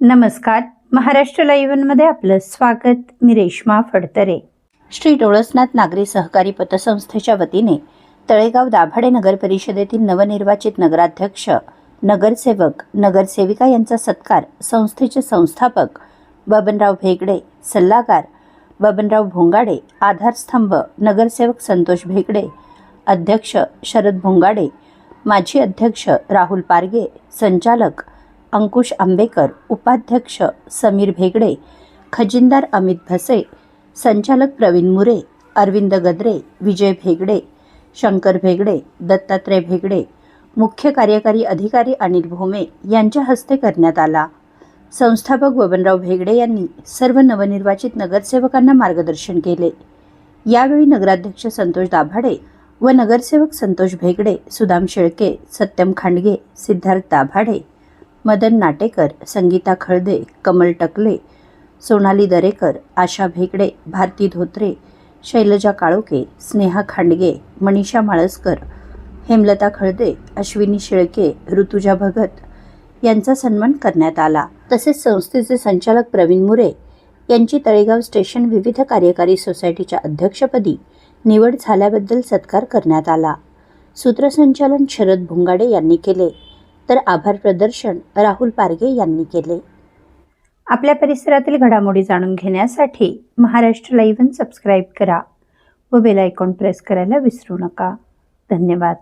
नमस्कार. महाराष्ट्र लाईव्हमध्ये आपलं स्वागत. मी रेश्मा फडतरे. श्री डोळसनाथ नागरी सहकारी पतसंस्थेच्या वतीने तळेगाव दाभाडे नगर परिषदेतील नवनिर्वाचित नगराध्यक्ष नगरसेवक नगरसेविका यांचा सत्कार संस्थेचे संस्थापक बबनराव भेगडे सल्लागार बबनराव भोंगाडे आधारस्तंभ नगरसेवक संतोष भेगडे अध्यक्ष शरद भोंगाडे माजी अध्यक्ष राहुल पारगे संचालक अंकुश आंबेकर उपाध्यक्ष समीर भेगडे खजिनदार अमित भसे संचालक प्रवीण मुरे अरविंद गद्रे विजय भेगडे शंकर भेगडे दत्तात्रय भेगडे मुख्य कार्यकारी अधिकारी अनिल भोमे यांच्या हस्ते करण्यात आला. संस्थापक बबनराव भेगडे यांनी सर्व नवनिर्वाचित नगरसेवकांना मार्गदर्शन केले. यावेळी नगराध्यक्ष संतोष दाभाडे व नगरसेवक संतोष भेगडे सुदाम शेळके सत्यम खांडगे सिद्धार्थ दाभाडे मदन नाटेकर संगीता खळदे कमल टकले सोनाली दरेकर आशा भेगडे भारती धोत्रे शैलजा काळोके स्नेहा खांडगे मनीषा माळसकर हेमलता खळदे अश्विनी शेळके ऋतुजा भगत यांचा सन्मान करण्यात आला. तसेच संस्थेचे संचालक प्रवीण मुरे यांची तळेगाव स्टेशन विविध कार्यकारी सोसायटीच्या अध्यक्षपदी निवड झाल्याबद्दल सत्कार करण्यात आला. सूत्रसंचालन शरद भुंगाडे यांनी केले. तर आभार प्रदर्शन राहुल पारगे यांनी केले. आपल्या परिसरातील घडामोडी जाणून घेण्यासाठी महाराष्ट्र लाईव्ह सबस्क्राईब करा व बेल आयकॉन प्रेस करायला विसरू नका. धन्यवाद.